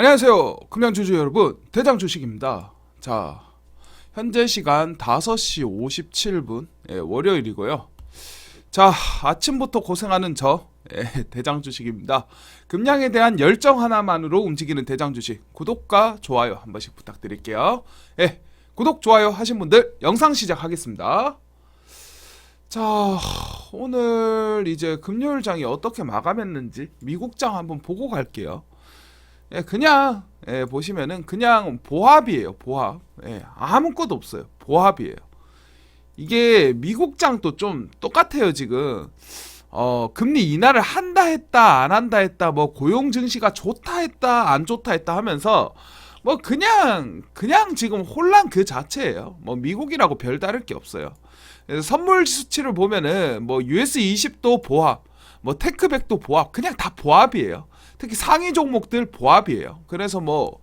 안녕하세요. 금양주주 여러분. 대장 주식입니다. 자, 현재 시간 5시 57분. 예, 월요일이고요. 자, 아침부터 고생하는 저 예, 대장 주식입니다. 금양에 대한 열정 하나만으로 움직이는 대장 주식. 구독과 좋아요 한 번씩 부탁드릴게요. 예, 구독 좋아요 하신 분들 영상 시작하겠습니다. 자, 오늘 이제 금요일장이 어떻게 마감했는지 미국장 한번 보고 갈게요. 예, 그냥 예, 보시면은 그냥 보합이에요. 보합. 예, 아무것도 없어요. 보합이에요. 이게 미국장도 좀 똑같아요. 지금 어, 금리 인하를 한다 했다 안 한다 했다 뭐 고용 증시가 좋다 했다 안 좋다 했다 하면서 뭐 그냥 그냥 지금 혼란 그 자체예요. 뭐 미국이라고 별 다를 게 없어요. 선물 수치를 보면은 뭐 US 20도 보합, 뭐 테크백도 보합, 그냥 다 보합이에요. 특히 상위 종목들 보합이에요. 그래서 뭐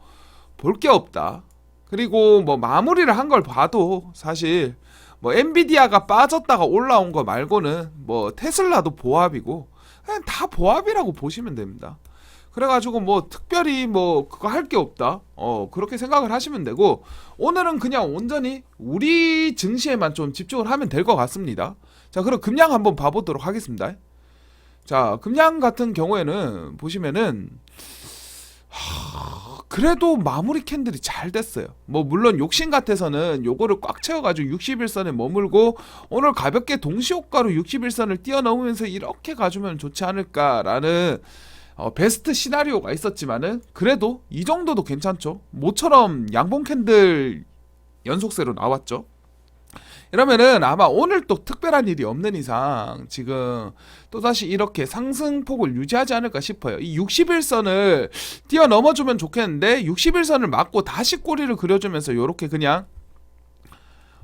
볼 게 없다. 그리고 뭐 마무리를 한 걸 봐도 사실 뭐 엔비디아가 빠졌다가 올라온 거 말고는 뭐 테슬라도 보합이고 그냥 다 보합이라고 보시면 됩니다. 그래가지고 뭐 특별히 뭐 그거 할 게 없다. 어 그렇게 생각을 하시면 되고 오늘은 그냥 온전히 우리 증시에만 좀 집중을 하면 될 것 같습니다. 자 그럼 금양 한번 봐보도록 하겠습니다. 자 금양 같은 경우에는 보시면은 하, 그래도 마무리 캔들이 잘 됐어요. 뭐 물론 욕심 같아서는 요거를 꽉 채워가지고 61선에 머물고 오늘 가볍게 동시효과로 61선을 뛰어넘으면서 이렇게 가주면 좋지 않을까라는 어, 베스트 시나리오가 있었지만은 그래도 이 정도도 괜찮죠. 모처럼 양봉 캔들 연속세로 나왔죠. 이러면은 아마 오늘 또 특별한 일이 없는 이상 지금 또다시 이렇게 상승폭을 유지하지 않을까 싶어요. 이 61선을 뛰어넘어주면 좋겠는데 61선을 맞고 다시 꼬리를 그려주면서 이렇게 그냥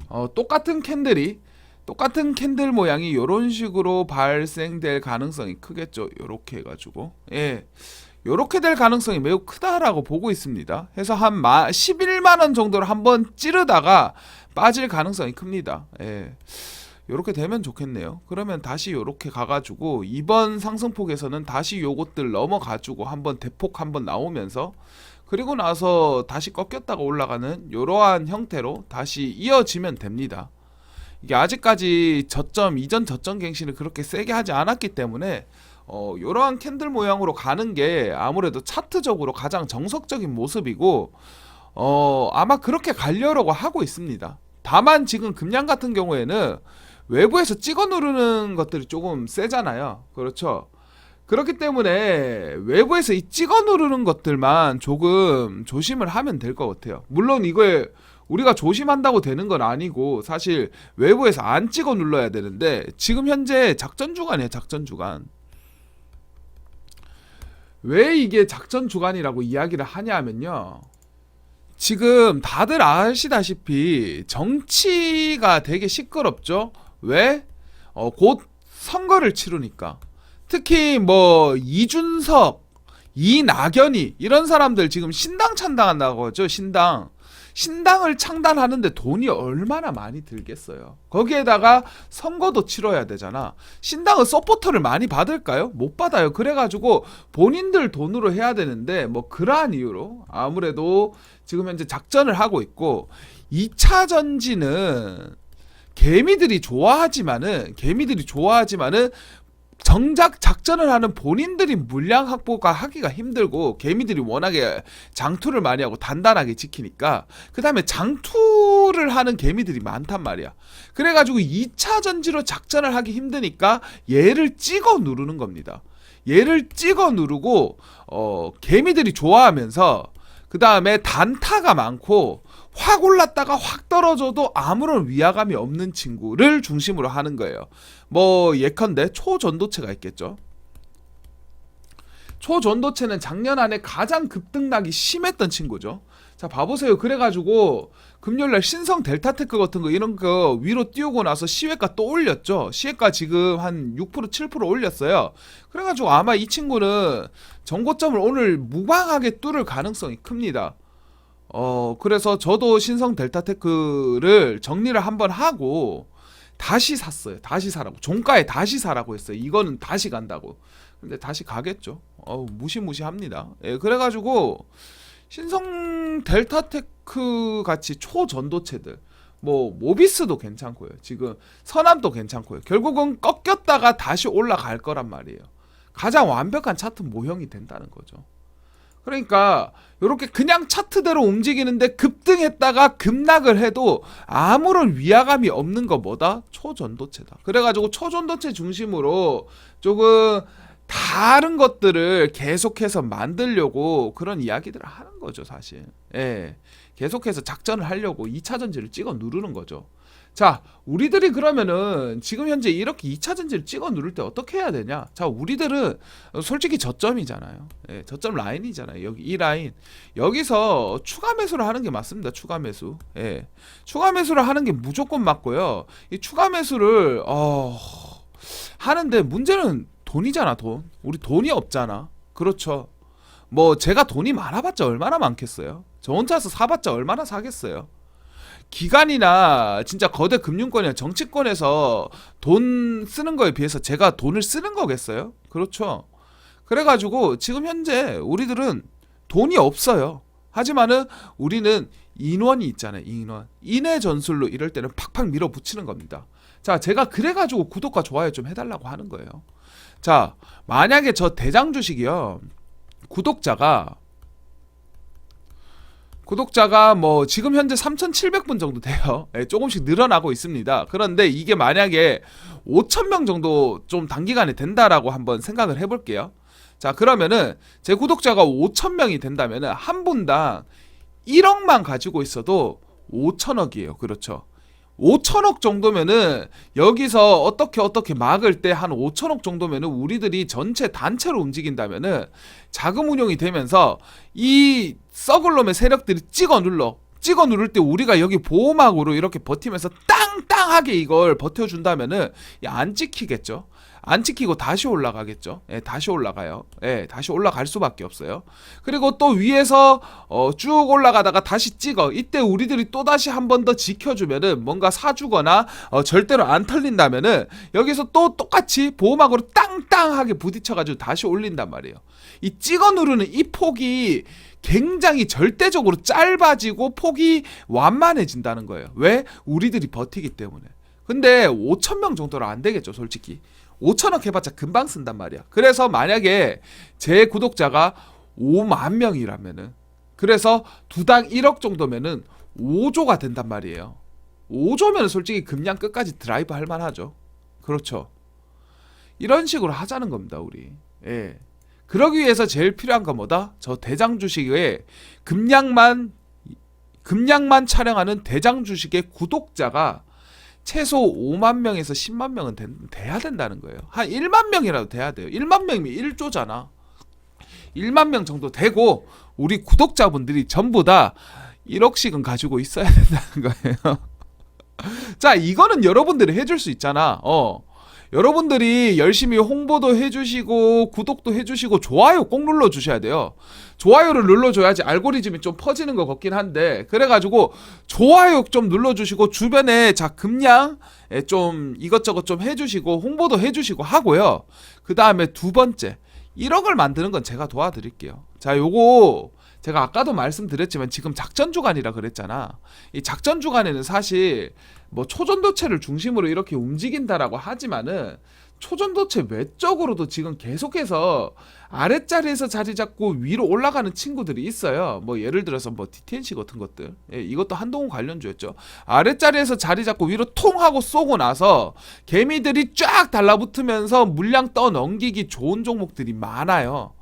어, 똑같은 캔들이 똑같은 캔들 모양이 이런 식으로 발생될 가능성이 크겠죠. 이렇게 해가지고 예. 요렇게 될 가능성이 매우 크다라고 보고 있습니다. 해서 한 마, 11만 원 정도를 한번 찌르다가 빠질 가능성이 큽니다. 예. 요렇게 되면 좋겠네요. 그러면 다시 요렇게 가가지고 이번 상승폭에서는 다시 요것들 넘어가지고 한번 대폭 한번 나오면서 그리고 나서 다시 꺾였다가 올라가는 요러한 형태로 다시 이어지면 됩니다. 이게 아직까지 저점 이전 저점 갱신을 그렇게 세게 하지 않았기 때문에 어, 이러한 캔들 모양으로 가는 게 아무래도 차트적으로 가장 정석적인 모습이고 어, 아마 그렇게 가려고 하고 있습니다. 다만 지금 금양 같은 경우에는 외부에서 찍어 누르는 것들이 조금 세잖아요. 그렇죠. 그렇기 때문에 외부에서 이 찍어 누르는 것들만 조금 조심을 하면 될 것 같아요. 물론 이거에 우리가 조심한다고 되는 건 아니고 사실 외부에서 안 찍어 눌러야 되는데 지금 현재 작전 주간이에요. 작전 주간. 왜 이게 작전 주간이라고 이야기를 하냐면요. 지금 다들 아시다시피 정치가 되게 시끄럽죠. 왜? 어, 곧 선거를 치르니까. 특히 뭐 이준석, 이낙연이 이런 사람들 지금 신당 찬당한다고 하죠. 신당. 신당을 창단하는데 돈이 얼마나 많이 들겠어요. 거기에다가 선거도 치러야 되잖아. 신당은 서포터를 많이 받을까요? 못 받아요. 그래가지고 본인들 돈으로 해야 되는데 뭐 그러한 이유로 아무래도 지금 현재 작전을 하고 있고 2차 전지는 개미들이 좋아하지만은 개미들이 좋아하지만은 정작 작전을 하는 본인들이 물량 확보가 하기가 힘들고 개미들이 워낙에 장투를 많이 하고 단단하게 지키니까 그 다음에 장투를 하는 개미들이 많단 말이야. 그래가지고 2차 전지로 작전을 하기 힘드니까 얘를 찍어 누르는 겁니다. 얘를 찍어 누르고 어 개미들이 좋아하면서 그 다음에 단타가 많고 확 올랐다가 확 떨어져도 아무런 위화감이 없는 친구를 중심으로 하는 거예요. 뭐 예컨대 초전도체가 있겠죠. 초전도체는 작년 안에 가장 급등락이 심했던 친구죠. 자 봐보세요. 그래가지고 금요일날 신성 델타테크 같은 거 이런 거 위로 띄우고 나서 시외가 또 올렸죠. 시외가 지금 한 6% 7% 올렸어요. 그래가지고 아마 이 친구는 정고점을 오늘 무방하게 뚫을 가능성이 큽니다. 어 그래서 저도 신성 델타테크를 정리를 한번 하고 다시 샀어요. 다시 사라고 종가에 다시 사라고 했어요. 이거는 다시 간다고. 근데 다시 가겠죠. 어우 무시무시합니다. 예, 그래가지고 신성 델타테크 같이 초전도체들 뭐 모비스도 괜찮고요. 지금 선암도 괜찮고요. 결국은 꺾였다가 다시 올라갈 거란 말이에요. 가장 완벽한 차트 모형이 된다는 거죠. 그러니까 이렇게 그냥 차트대로 움직이는데 급등했다가 급락을 해도 아무런 위화감이 없는 거 뭐다? 초전도체다. 그래가지고 초전도체 중심으로 조금 다른 것들을 계속해서 만들려고 그런 이야기들을 하는 거죠, 사실. 예. 계속해서 작전을 하려고 2차 전지를 찍어 누르는 거죠. 자, 우리들이 그러면은 지금 현재 이렇게 2차 전지를 찍어 누를 때 어떻게 해야 되냐? 자, 우리들은 솔직히 저점이잖아요. 예, 저점 라인이잖아요. 여기 이 라인. 여기서 추가 매수를 하는 게 맞습니다. 추가 매수. 예. 추가 매수를 하는 게 무조건 맞고요. 이 추가 매수를 어 하는데 문제는 돈이잖아, 돈. 우리 돈이 없잖아. 그렇죠. 뭐 제가 돈이 많아봤자 얼마나 많겠어요. 저 혼자서 사봤자 얼마나 사겠어요. 기관이나 진짜 거대 금융권이나 정치권에서 돈 쓰는 거에 비해서 제가 돈을 쓰는 거겠어요? 그렇죠. 그래가지고 지금 현재 우리들은 돈이 없어요. 하지만은 우리는 인원이 있잖아요. 인원. 인의 전술로 이럴 때는 팍팍 밀어붙이는 겁니다. 자, 제가 그래가지고 구독과 좋아요 좀 해달라고 하는 거예요. 자, 만약에 저 대장 주식이요. 구독자가 구독자가 뭐 지금 현재 3,700분 정도 돼요. 예, 조금씩 늘어나고 있습니다. 그런데 이게 만약에 5,000명 정도 좀 단기간에 된다라고 한번 생각을 해볼게요. 자, 그러면은 제 구독자가 5,000명이 된다면은 한 분당 1억만 가지고 있어도 5천억이에요. 그렇죠. 5천억 정도면은 여기서 어떻게 어떻게 막을 때 한 5천억 정도면은 우리들이 전체 단체로 움직인다면은 자금 운용이 되면서 이 썩을 놈의 세력들이 찍어 눌러 찍어 누를 때 우리가 여기 보호막으로 이렇게 버티면서 땅땅하게 이걸 버텨준다면은 야, 안 찍히겠죠. 안 찍히고 다시 올라가겠죠. 예, 다시 올라가요. 예, 다시 올라갈 수밖에 없어요. 그리고 또 위에서 어, 쭉 올라가다가 다시 찍어. 이때 우리들이 또 다시 한 번 더 지켜주면은 뭔가 사주거나 어, 절대로 안 털린다면은 여기서 또 똑같이 보호막으로 땅땅하게 부딪혀가지고 다시 올린단 말이에요. 이 찍어 누르는 이 폭이 굉장히 절대적으로 짧아지고 폭이 완만해진다는 거예요. 왜? 우리들이 버티기 때문에. 근데 5천 명 정도는 안 되겠죠, 솔직히. 5천억 해봤자 금방 쓴단 말이야. 그래서 만약에 제 구독자가 5만 명이라면은 그래서 두 당 1억 정도면은 5조가 된단 말이에요. 5조면 솔직히 금량 끝까지 드라이브 할 만하죠. 그렇죠. 이런 식으로 하자는 겁니다, 우리. 예. 그러기 위해서 제일 필요한 건 뭐다? 저 대장 주식의 금량만 금량만 촬영하는 대장 주식의 구독자가 최소 5만 명에서 10만 명은 된- 돼야 된다는 거예요. 한 1만 명이라도 돼야 돼요. 1만 명이면 1조잖아. 1만 명 정도 되고 우리 구독자분들이 전부 다 1억씩은 가지고 있어야 된다는 거예요. 자, 이거는 여러분들이 해줄 수 있잖아. 어. 여러분들이 열심히 홍보도 해주시고 구독도 해주시고 좋아요 꼭 눌러주셔야 돼요. 좋아요를 눌러줘야지 알고리즘이 좀 퍼지는 것 같긴 한데 그래가지고 좋아요 좀 눌러주시고 주변에 자 금량 에좀 이것저것 좀 해주시고 홍보도 해주시고 하고요. 그 다음에 두 번째 1억을 만드는 건 제가 도와드릴게요. 자 요거 제가 아까도 말씀드렸지만 지금 작전 주간이라 그랬잖아. 이 작전 주간에는 사실 뭐 초전도체를 중심으로 이렇게 움직인다라고 하지만은 초전도체 외적으로도 지금 계속해서 아랫자리에서 자리 잡고 위로 올라가는 친구들이 있어요. 뭐 예를 들어서 뭐 DTNC 같은 것들. 예, 이것도 한동훈 관련주였죠. 아랫자리에서 자리 잡고 위로 통 하고 쏘고 나서 개미들이 쫙 달라붙으면서 물량 떠 넘기기 좋은 종목들이 많아요.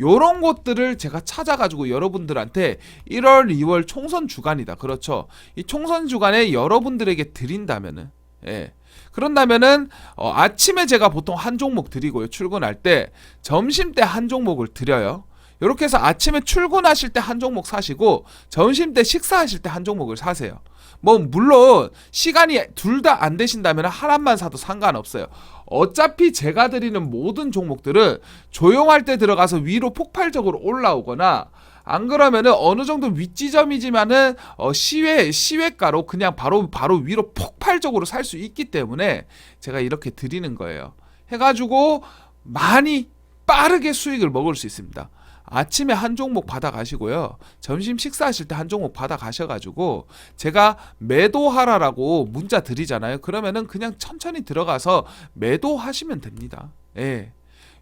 요런 것들을 제가 찾아가지고 여러분들한테 1월, 2월 총선 주간이다. 그렇죠. 이 총선 주간에 여러분들에게 드린다면은, 예. 그런다면은, 어, 아침에 제가 보통 한 종목 드리고요. 출근할 때, 점심 때 한 종목을 드려요. 이렇게 해서 아침에 출근하실 때 한 종목 사시고, 점심 때 식사하실 때 한 종목을 사세요. 뭐, 물론, 시간이 둘 다 안 되신다면 하나만 사도 상관없어요. 어차피 제가 드리는 모든 종목들은 조용할 때 들어가서 위로 폭발적으로 올라오거나 안 그러면은 어느 정도 윗지점이지만은 어 시외 시외가로 그냥 바로 바로 위로 폭발적으로 살 수 있기 때문에 제가 이렇게 드리는 거예요. 해가지고 많이 빠르게 수익을 먹을 수 있습니다. 아침에 한 종목 받아 가시고요. 점심 식사하실 때 한 종목 받아 가셔 가지고 제가 매도하라라고 문자 드리잖아요. 그러면은 그냥 천천히 들어가서 매도하시면 됩니다. 예.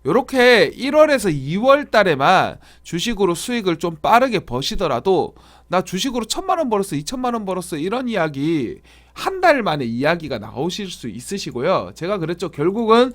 요렇게 1월에서 2월 달에만 주식으로 수익을 좀 빠르게 버시더라도 나 주식으로 천만 원 벌었어, 이천만 원 벌었어 이런 이야기 한 달 만에 이야기가 나오실 수 있으시고요. 제가 그랬죠. 결국은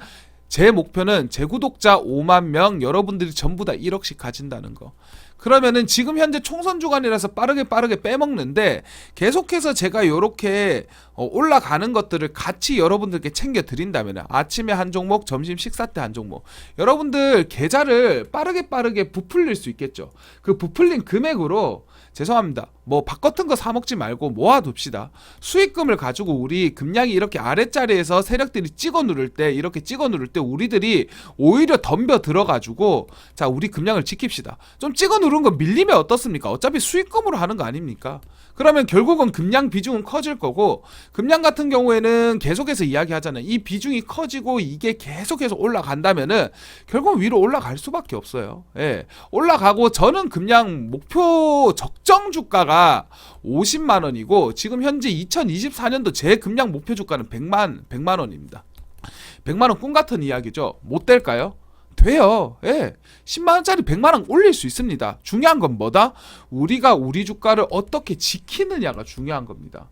제 목표는 제 구독자 5만 명 여러분들이 전부 다 1억씩 가진다는 거. 그러면은 지금 현재 총선 주간이라서 빠르게 빠르게 빼먹는데 계속해서 제가 요렇게 어, 올라가는 것들을 같이 여러분들께 챙겨 드린다면 아침에 한 종목, 점심 식사 때 한 종목. 여러분들 계좌를 빠르게 빠르게 부풀릴 수 있겠죠. 그 부풀린 금액으로 죄송합니다. 뭐 바꿔튼 거사 먹지 말고 모아둡시다. 수익금을 가지고 우리 금량이 이렇게 아랫자리에서 세력들이 찍어 누를 때 이렇게 찍어 누를 때 우리들이 오히려 덤벼 들어가지고 자 우리 금량을 지킵시다. 좀 찍어 누른 거 밀리면 어떻습니까? 어차피 수익금으로 하는 거 아닙니까? 그러면 결국은 금량 비중은 커질 거고 금량 같은 경우에는 계속해서 이야기하잖아요. 이 비중이 커지고 이게 계속해서 올라간다면은 결국 위로 올라갈 수밖에 없어요. 예. 올라가고 저는 금량 목표 적정 주가가 50만 원이고 지금 현재 2024년도 제 금량 목표 주가는 100만 100만 원입니다. 100만 원 꿈 같은 이야기죠. 못 될까요? 돼요. 예. 10만 원짜리 100만 원 올릴 수 있습니다. 중요한 건 뭐다? 우리가 우리 주가를 어떻게 지키느냐가 중요한 겁니다.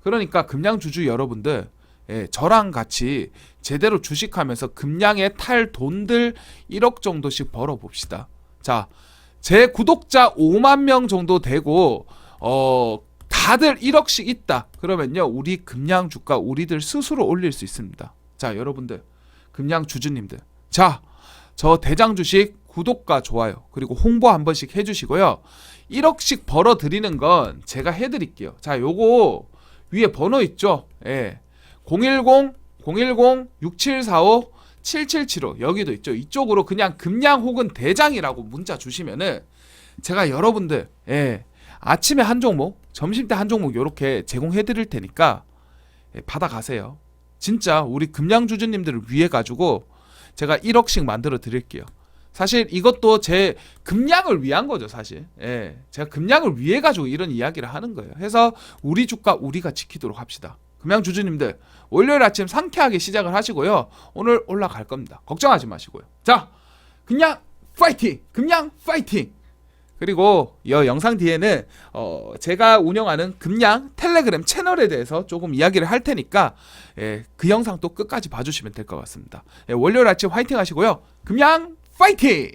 그러니까 금양 주주 여러분들 예, 저랑 같이 제대로 주식하면서 금양에 탈 돈들 1억 정도씩 벌어 봅시다. 자, 제 구독자 5만 명 정도 되고 어 다들 1억씩 있다. 그러면요. 우리 금양 주가 우리들 스스로 올릴 수 있습니다. 자, 여러분들. 금양 주주님들. 자, 저 대장 주식 구독과 좋아요 그리고 홍보 한 번씩 해 주시고요. 1억씩 벌어 드리는 건 제가 해 드릴게요. 자, 요거 위에 번호 있죠? 예. 010 010 6745 7775 여기도 있죠. 이쪽으로 그냥 금양 혹은 대장이라고 문자 주시면은 제가 여러분들 예. 아침에 한 종목, 점심 때 한 종목 요렇게 제공해 드릴 테니까 예, 받아 가세요. 진짜 우리 금양 주주님들을 위해 가지고 제가 1억씩 만들어 드릴게요. 사실 이것도 제 금량을 위한 거죠, 사실. 예. 제가 금량을 위해 가지고 이런 이야기를 하는 거예요. 해서 우리 주가 우리가 지키도록 합시다. 금양 주주님들, 월요일 아침 상쾌하게 시작을 하시고요. 오늘 올라갈 겁니다. 걱정하지 마시고요. 자, 금양 파이팅! 금양 파이팅! 그리고 이 영상 뒤에는 어 제가 운영하는 금양 텔레그램 채널에 대해서 조금 이야기를 할 테니까 예, 그 영상 또 끝까지 봐주시면 될 것 같습니다. 예, 월요일 아침 화이팅 하시고요. 금양 파이팅!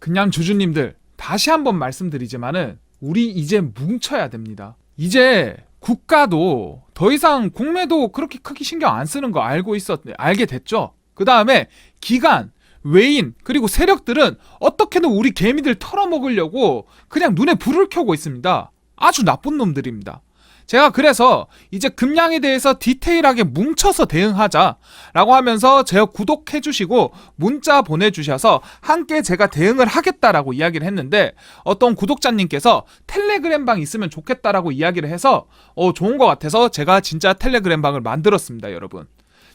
금양 주주님들 다시 한번 말씀드리지만은 우리 이제 뭉쳐야 됩니다. 이제 국가도 더 이상 국내도 그렇게 크게 신경 안 쓰는 거 알고 있었 알게 됐죠. 그 다음에 기관 외인 그리고 세력들은 어떻게든 우리 개미들 털어먹으려고 그냥 눈에 불을 켜고 있습니다. 아주 나쁜 놈들입니다. 제가 그래서 이제 금양에 대해서 디테일하게 뭉쳐서 대응하자라고 하면서 제가 구독해 주시고 문자 보내주셔서 함께 제가 대응을 하겠다라고 이야기를 했는데 어떤 구독자님께서 텔레그램 방 있으면 좋겠다라고 이야기를 해서 어, 좋은 것 같아서 제가 진짜 텔레그램 방을 만들었습니다 여러분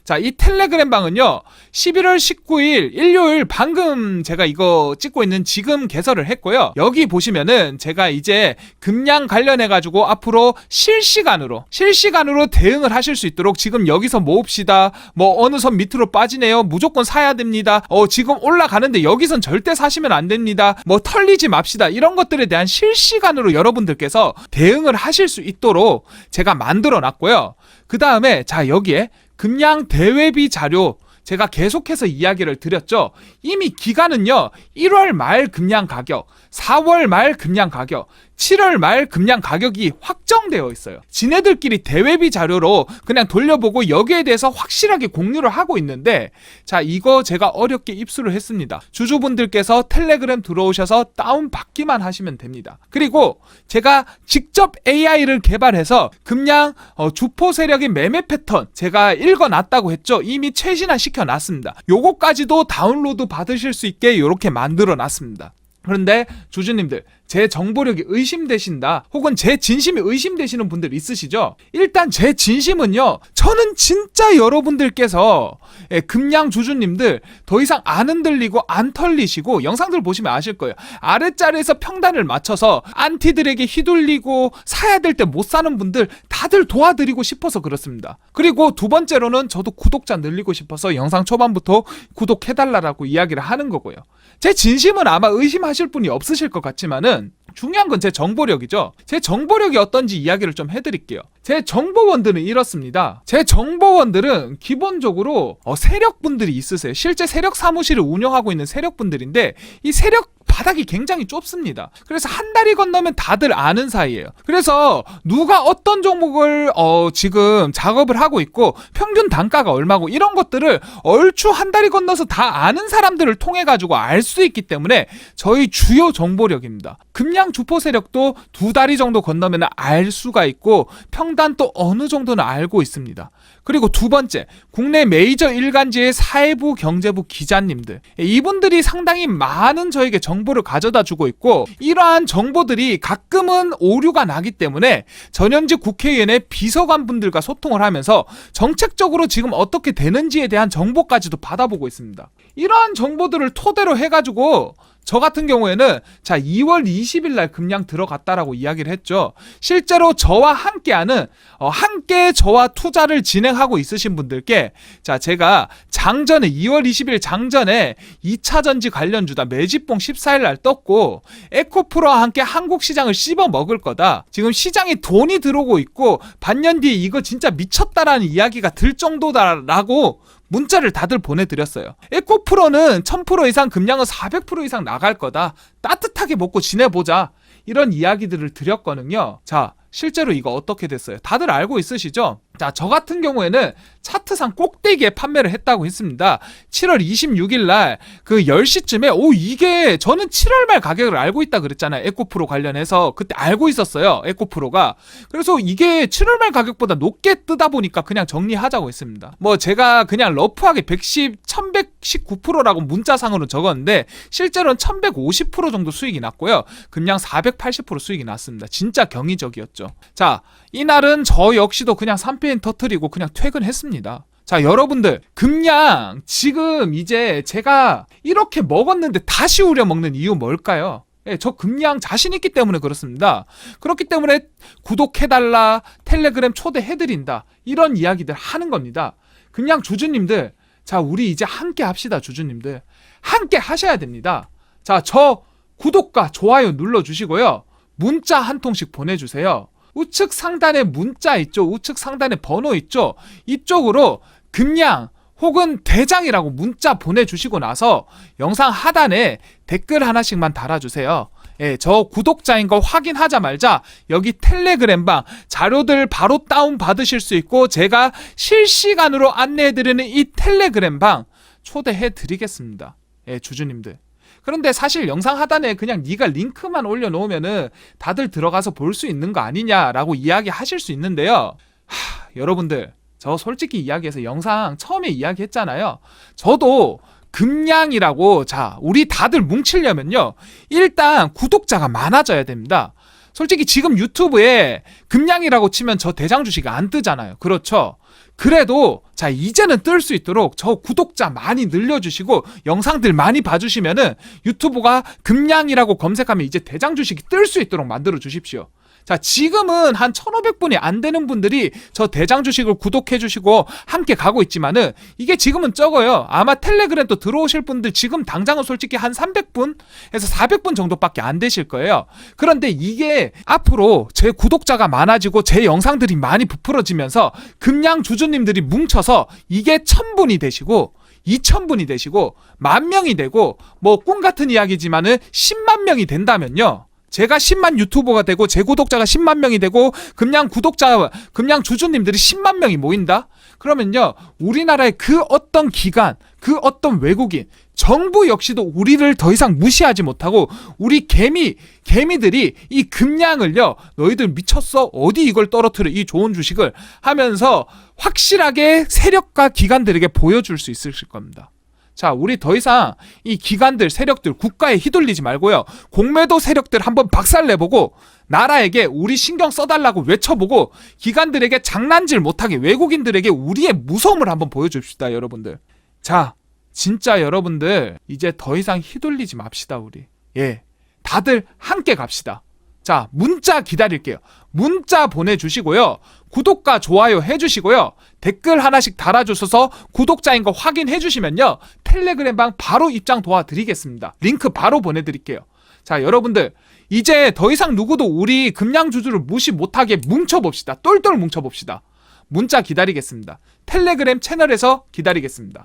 자, 이 텔레그램 방은요, 11월 19일 일요일 방금 제가 이거 찍고 있는 지금 개설을 했고요. 여기 보시면은 제가 이제 금량 관련해 가지고 앞으로 실시간으로, 실시간으로 대응을 하실 수 있도록 지금 여기서 모읍시다. 뭐 어느 선 밑으로 빠지네요. 무조건 사야 됩니다. 어, 지금 올라가는데 여기선 절대 사시면 안 됩니다. 뭐 털리지 맙시다. 이런 것들에 대한 실시간으로 여러분들께서 대응을 하실 수 있도록 제가 만들어 놨고요. 그 다음에 자, 여기에 금양 대외비 자료 제가 계속해서 이야기를 드렸죠. 이미 기간은요. 1월 말 금양 가격, 4월 말 금양 가격, 7월 말 금양 가격이 확정되어 있어요. 지네들끼리 대외비 자료로 그냥 돌려보고 여기에 대해서 확실하게 공유를 하고 있는데 자, 이거 제가 어렵게 입수를 했습니다. 주주분들께서 텔레그램 들어오셔서 다운 받기만 하시면 됩니다. 그리고 제가 직접 AI를 개발해서 금양 어, 주포 세력의 매매 패턴 제가 읽어놨다고 했죠. 이미 최신화 시켜놨습니다. 요거까지도 다운로드 받으실 수 있게 이렇게 만들어 놨습니다. 그런데 주주님들 제 정보력이 의심되신다 혹은 제 진심이 의심되시는 분들 있으시죠? 일단 제 진심은요 저는 진짜 여러분들께서 예, 금양 주주님들 더 이상 안 흔들리고 안 털리시고 영상들 보시면 아실 거예요. 아랫자리에서 평단을 맞춰서 안티들에게 휘둘리고 사야 될 때 못 사는 분들 다들 도와드리고 싶어서 그렇습니다. 그리고 두 번째로는 저도 구독자 늘리고 싶어서 영상 초반부터 구독해달라고 이야기를 하는 거고요. 제 진심은 아마 의심하실 분이 없으실 것 같지만은 중요한 건 제 정보력이죠. 제 정보력이 어떤지 이야기를 좀 해드릴게요. 제 정보원들은 이렇습니다. 제 정보원들은 기본적으로 어, 세력분들이 있으세요. 실제 세력 사무실을 운영하고 있는 세력분들인데 이 세력 바닥이 굉장히 좁습니다. 그래서 한 달이 건너면 다들 아는 사이예요. 그래서 누가 어떤 종목을 어, 지금 작업을 하고 있고 평균 단가가 얼마고 이런 것들을 얼추 한 달이 건너서 다 아는 사람들을 통해 가지고 알 수 있기 때문에 저희 주요 정보력입니다. 금양 주포 세력도 두 다리 정도 건너면 알 수가 있고 평단 또 어느 정도는 알고 있습니다. 그리고 두 번째, 국내 메이저 일간지의 사회부, 경제부 기자님들. 이분들이 상당히 많은 저에게 정보를 가져다 주고 있고, 이러한 정보들이 가끔은 오류가 나기 때문에 전현직 국회의원의 비서관 분들과 소통을 하면서 정책적으로 지금 어떻게 되는지에 대한 정보까지도 받아보고 있습니다. 이러한 정보들을 토대로 해가지고 저 같은 경우에는 자 2월 20일 날 금량 들어갔다라고 이야기를 했죠. 실제로 저와 함께하는 어, 함께 저와 투자를 진행하고 있으신 분들께 자 제가 장전에 2월 20일 장전에 2차 전지 관련 주다 매집봉 14일 날 떴고 에코프로와 함께 한국 시장을 씹어 먹을 거다. 지금 시장에 돈이 들어오고 있고 반년 뒤에 이거 진짜 미쳤다라는 이야기가 들 정도다라고 문자를 다들 보내드렸어요. 에코프로는 1000% 이상 금량은 400% 이상 나갈 거다. 따뜻하게 먹고 지내보자. 이런 이야기들을 드렸거든요. 자, 실제로 이거 어떻게 됐어요? 다들 알고 있으시죠? 자, 저 같은 경우에는 차트상 꼭대기에 판매를 했다고 했습니다. 7월 26일 날 그 10시쯤에 오 이게 저는 7월 말 가격을 알고 있다 그랬잖아요. 에코프로 관련해서 그때 알고 있었어요. 에코프로가. 그래서 이게 7월 말 가격보다 높게 뜨다 보니까 그냥 정리하자고 했습니다. 뭐 제가 그냥 러프하게 110, 1119%라고 문자상으로 적었는데 실제로는 1150% 정도 수익이 났고요. 금량 480% 수익이 났습니다. 진짜 경이적이었죠. 자, 이날은 저 역시도 그냥 3 패인 터트리고 그냥 퇴근했습니다. 자, 여러분들, 금량 지금 이제 제가 이렇게 먹었는데 다시 우려 먹는 이유 뭘까요? 예, 저 금량 자신 있기 때문에 그렇습니다. 그렇기 때문에 구독해달라, 텔레그램 초대해드린다, 이런 이야기들 하는 겁니다. 금량 주주님들, 자, 우리 이제 함께 합시다, 주주님들. 함께 하셔야 됩니다. 자, 저 구독과 좋아요 눌러주시고요. 문자 한 통씩 보내주세요. 우측 상단에 문자 있죠. 우측 상단에 번호 있죠. 이쪽으로 금양 혹은 대장이라고 문자 보내주시고 나서 영상 하단에 댓글 하나씩만 달아주세요. 예, 저 구독자인 거 확인하자 말자 여기 텔레그램방 자료들 바로 다운 받으실 수 있고 제가 실시간으로 안내해드리는 이 텔레그램방 초대해 드리겠습니다. 예, 주주님들. 그런데 사실 영상 하단에 그냥 네가 링크만 올려놓으면은 다들 들어가서 볼 수 있는 거 아니냐라고 이야기하실 수 있는데요. 하, 여러분들 저 솔직히 이야기해서 영상 처음에 이야기했잖아요. 저도 금량이라고 자 우리 다들 뭉치려면요 일단 구독자가 많아져야 됩니다. 솔직히 지금 유튜브에 금량이라고 치면 저 대장 주식이 안 뜨잖아요. 그렇죠? 그래도 자 이제는 뜰 수 있도록 저 구독자 많이 늘려주시고 영상들 많이 봐주시면은 유튜브가 금량이라고 검색하면 이제 대장 주식이 뜰 수 있도록 만들어 주십시오. 자, 지금은 한 1,500분이 안 되는 분들이 저 대장 주식을 구독해 주시고 함께 가고 있지만은 이게 지금은 적어요. 아마 텔레그램 또 들어오실 분들 지금 당장은 솔직히 한 300분에서 400분 정도밖에 안 되실 거예요. 그런데 이게 앞으로 제 구독자가 많아지고 제 영상들이 많이 부풀어지면서 금양 주주님들이 뭉쳐서 이게 1000분이 되시고 2,000분이 되시고 만 명이 되고 뭐 꿈 같은 이야기지만은 10만 명이 된다면요. 제가 10만 유튜버가 되고 제 구독자가 10만 명이 되고 금양 구독자 금양 주주님들이 10만 명이 모인다. 그러면요. 우리나라의 그 어떤 기관, 그 어떤 외국인, 정부 역시도 우리를 더 이상 무시하지 못하고 우리 개미 개미들이 이 금량을요. 너희들 미쳤어? 어디 이걸 떨어뜨려? 이 좋은 주식을 하면서 확실하게 세력과 기관들에게 보여줄 수 있을 겁니다. 자, 우리 더 이상 이 기관들, 세력들, 국가에 휘둘리지 말고요. 공매도 세력들 한번 박살내보고, 나라에게 우리 신경 써달라고 외쳐보고, 기관들에게 장난질 못하게 외국인들에게 우리의 무서움을 한번 보여줍시다, 여러분들. 자, 진짜 여러분들, 이제 더 이상 휘둘리지 맙시다, 우리. 예. 다들 함께 갑시다. 자, 문자 기다릴게요. 문자 보내주시고요. 구독과 좋아요 해주시고요. 댓글 하나씩 달아주셔서 구독자인 거 확인해 주시면요. 텔레그램 방 바로 입장 도와드리겠습니다. 링크 바로 보내드릴게요. 자, 여러분들. 이제 더 이상 누구도 우리 금양주주를 무시 못하게 뭉쳐봅시다. 똘똘 뭉쳐봅시다. 문자 기다리겠습니다. 텔레그램 채널에서 기다리겠습니다.